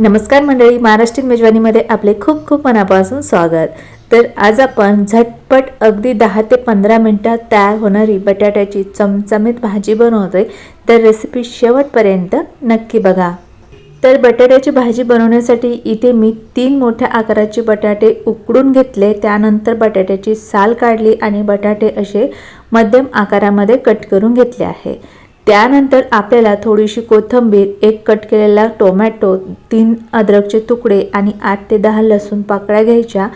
नमस्कार मंडळी महाराष्ट्रीयन मेजवानीमध्ये आपले खूप खूप मनापासून स्वागत. तर आज आपण झटपट अगदी दहा ते पंधरा मिनटात तयार होणारी बटाट्याची चमचमीत भाजी बनवतोय. तर रेसिपी शेवटपर्यंत नक्की बघा. तर बटाट्याची भाजी बनवण्यासाठी इथे मी तीन मोठ्या आकाराचे बटाटे उकडून घेतले. त्यानंतर बटाट्याची साल काढली आणि बटाटे असे मध्यम आकारामध्ये कट करून घेतले आहे. त्यानंतर आपल्याला थोडीशी कोथिंबीर एक कट केलेला टोमॅटो तीन अद्रकचे तुकडे आणि आठ ते दहा लसूण पाकळ्या घ्यायच्या.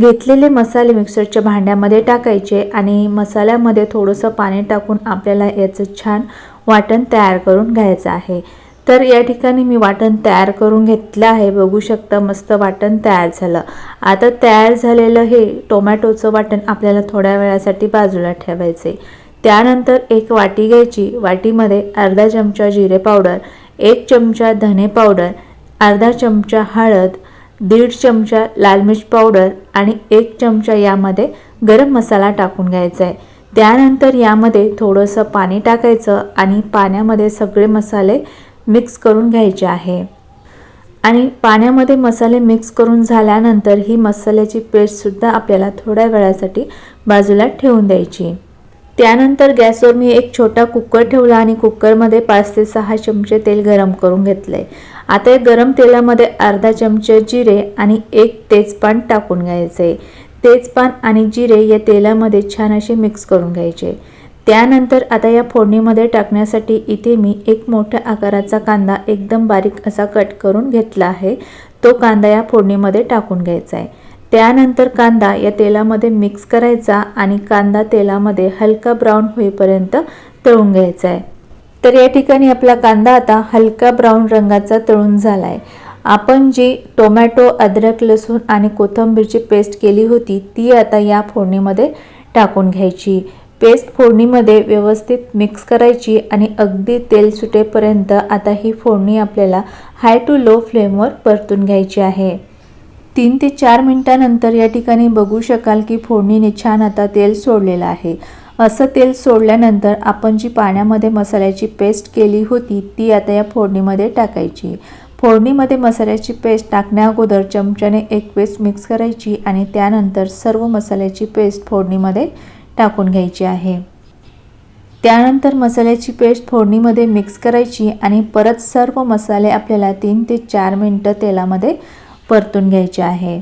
घेतलेले मसाले मिक्सरच्या भांड्यामध्ये टाकायचे आणि मसाल्यामध्ये थोडंसं पाणी टाकून आपल्याला याचं छान वाटण तयार करून घ्यायचं आहे. तर या ठिकाणी मी वाटण तयार करून घेतलं आहे. बघू शकता मस्त वाटण तयार झालं. आता तयार झालेलं हे टोमॅटोचं वाटण आपल्याला थोड्या वेळासाठी बाजूला ठेवायचे त्यानंतर एक वाटी घ्यायची. वाटीमध्ये अर्धा चमचा जिरे पावडर एक चमचा धने पावडर अर्धा चमचा हळद दीड चमचा लाल मिर्च पावडर आणि एक चमचा यामध्ये गरम मसाला टाकून घ्यायचा आहे. त्यानंतर यामध्ये थोडंसं पाणी टाकायचं आणि पाण्यामध्ये सगळे मसाले मिक्स करून घ्यायचे आहे. आणि पाण्यामध्ये मसाले मिक्स करून झाल्यानंतर ही मसाल्याची पेस्टसुद्धा आपल्याला थोड्या वेळासाठी बाजूला ठेवून द्यायची. त्यानंतर गॅसवर मी एक छोटा कुकर ठेवला आणि कुकरमध्ये पाच ते सहा चमचे तेल गरम करून घेतले आता या गरम तेलामध्ये अर्धा चमचे जिरे आणि एक तेजपान टाकून घ्यायचे तेजपान आणि जिरे या तेलामध्ये छान असे मिक्स करून घ्यायचे. त्यानंतर आता या फोडणीमध्ये टाकण्यासाठी इथे मी एक मोठ्या आकाराचा कांदा एकदम बारीक असा कट करून घेतला आहे. तो कांदा या फोडणीमध्ये टाकून घ्यायचा आहे त्यानंतर कांदा या तेलामध्ये मिक्स करायचा आणि कांदा तेलामध्ये हलका ब्राऊन होईपर्यंत तळून घ्यायचा आहे तर या ठिकाणी आपला कांदा आता हलका ब्राऊन रंगाचा तळून झाला आहे आपण जी टोमॅटो अद्रक लसूण आणि कोथिंबीरची पेस्ट केली होती ती आता या फोडणीमध्ये टाकून घ्यायची. पेस्ट फोडणीमध्ये व्यवस्थित मिक्स करायची आणि अगदी तेल सुटेपर्यंत आता ही फोडणी आपल्याला हाय टू लो फ्लेमवर परतून घ्यायची आहे. तीन ते चार मिनटानंतर या ठिकाणी बघू शकाल की फोडणीने छान आता तेल सोडलेलं आहे. असं तेल सोडल्यानंतर आपण जी पाण्यामध्ये मसाल्याची पेस्ट केली होती ती आता या फोडणीमध्ये टाकायची. फोडणीमध्ये मसाल्याची पेस्ट टाकण्या अगोदर चमच्याने एक पेस्ट मिक्स करायची आणि त्यानंतर सर्व मसाल्याची पेस्ट फोडणीमध्ये टाकून घ्यायची आहे. त्यानंतर मसाल्याची पेस्ट फोडणीमध्ये मिक्स करायची आणि परत सर्व मसाले आपल्याला तीन ते चार मिनटं तेलामध्ये परतून घ्यायचे आहे.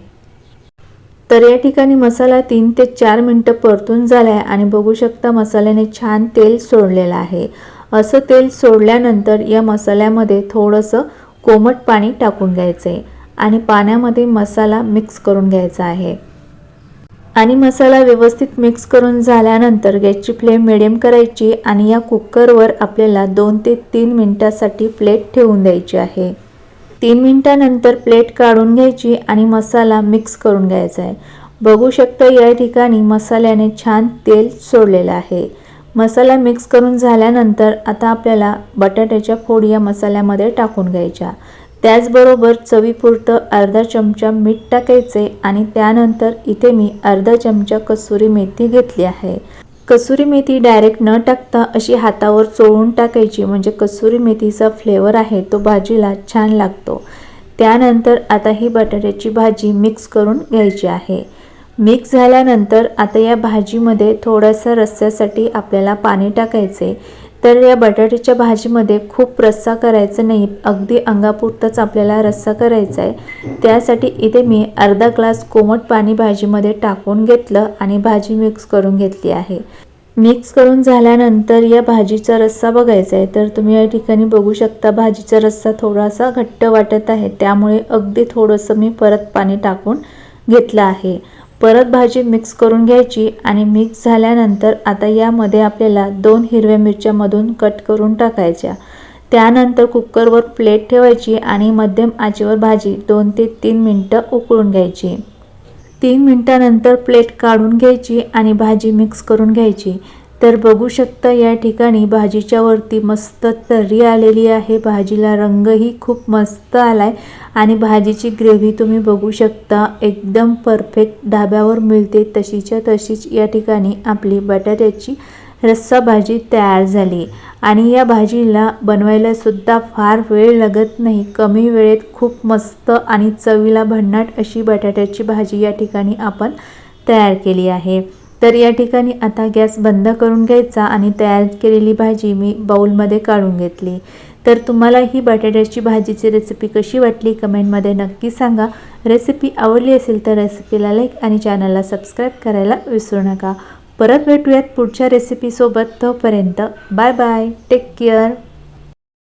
तर या ठिकाणी मसाला तीन ते चार मिनटं परतून झाला आहे आणि बघू शकता मसाल्याने छान तेल सोडलेलं आहे. असं तेल सोडल्यानंतर या मसाल्यामध्ये थोडंसं कोमट पाणी टाकून घ्यायचं आहे आणि पाण्यामध्ये मसाला मिक्स करून घ्यायचा आहे. आणि मसाला व्यवस्थित मिक्स करून झाल्यानंतर गॅसची फ्लेम मिडियम करायची आणि या कुकरवर आपल्याला दोन ते तीन मिनटासाठी प्लेट ठेवून द्यायची आहे. तीन मिनटानंतर प्लेट काढून घ्यायची आणि मसाला मिक्स करून घ्यायचा आहे. बघू शकता या ठिकाणी मसाल्याने छान तेल सोडलेलं आहे. मसाला मिक्स करून झाल्यानंतर आता आपल्याला बटाट्याच्या फोडी या मसाल्यामध्ये टाकून घ्यायच्या. त्याचबरोबर चवीपुरतं अर्धा चमचा मीठ टाकायचे आणि त्यानंतर इथे मी अर्धा चमचा कसुरी मेथी घेतली आहे. कसुरी मेथी डायरेक्ट न टाकता अशी हातावर चोळून टाकायची. म्हणजे कसुरी मेथीचा फ्लेवर आहे तो भाजीला छान लागतो. त्यानंतर आता ही बटाट्याची भाजी मिक्स करून घ्यायची आहे. मिक्स झाल्यानंतर आता या भाजीमध्ये थोडंसं रस्स्यासाठी आपल्याला पाणी टाकायचे. तर या बटाट्याच्या भाजीमध्ये खूप रस्सा करायचा नाही. अगदी अंगापुरतंच आपल्याला रस्सा करायचा आहे. त्यासाठी इथे मी अर्धा ग्लास कोमट पाणी भाजीमध्ये टाकून घेतलं आणि भाजी मिक्स करून घेतली आहे. मिक्स करून झाल्यानंतर या भाजीचा रस्सा बघायचा आहे. तर तुम्ही या ठिकाणी बघू शकता भाजीचा रस्सा थोडासा घट्ट वाटत आहे. त्यामुळे अगदी थोडंसं मी परत पाणी टाकून घेतलं आहे. परत भाजी मिक्स करून घ्यायची आणि मिक्स झाल्यानंतर आता यामध्ये आपल्याला दोन हिरव्या मिरच्यामधून कट करून टाकायच्या. त्यानंतर कुकरवर प्लेट ठेवायची आणि मध्यम आचेवर भाजी दोन ते तीन मिनटं उकळून घ्यायची. तीन मिनटानंतर प्लेट काढून घ्यायची आणि भाजी मिक्स करून घ्यायची. तर बघू शकता या ठिकाणी भाजीच्या वरती मस्त तर्री आलेली आहे. भाजीला रंगही खूप मस्त आला आहे आणि भाजीची ग्रेव्ही तुम्ही बघू शकता. एकदम परफेक्ट ढाब्यावर मिळते. तशीच्या तशीच या ठिकाणी आपली बटाट्याची रस्सा भाजी तयार झाली. आणि या भाजीला बनवायला सुद्धा फार वेळ लागत नाही. कमी वेळेत खूप मस्त आणि चवीला भन्नाट अशी बटाट्याची भाजी या ठिकाणी आपण तयार केली आहे. तर या ठिकाणी आता गॅस बंद करून घ्यायचा आणि तयार केलेली भाजी मी बाऊलमध्ये काढून घेतली. तर तुम्हाला ही बटाट्याची भाजीची रेसिपी कशी वाटली कमेंटमध्ये नक्की सांगा. रेसिपी आवडली असेल तर रेसिपीला लाईक आणि चॅनलला सबस्क्राईब करायला विसरू नका. परत भेटूयात पुढच्या रेसिपीसोबत तोपर्यंत बाय बाय टेक केअर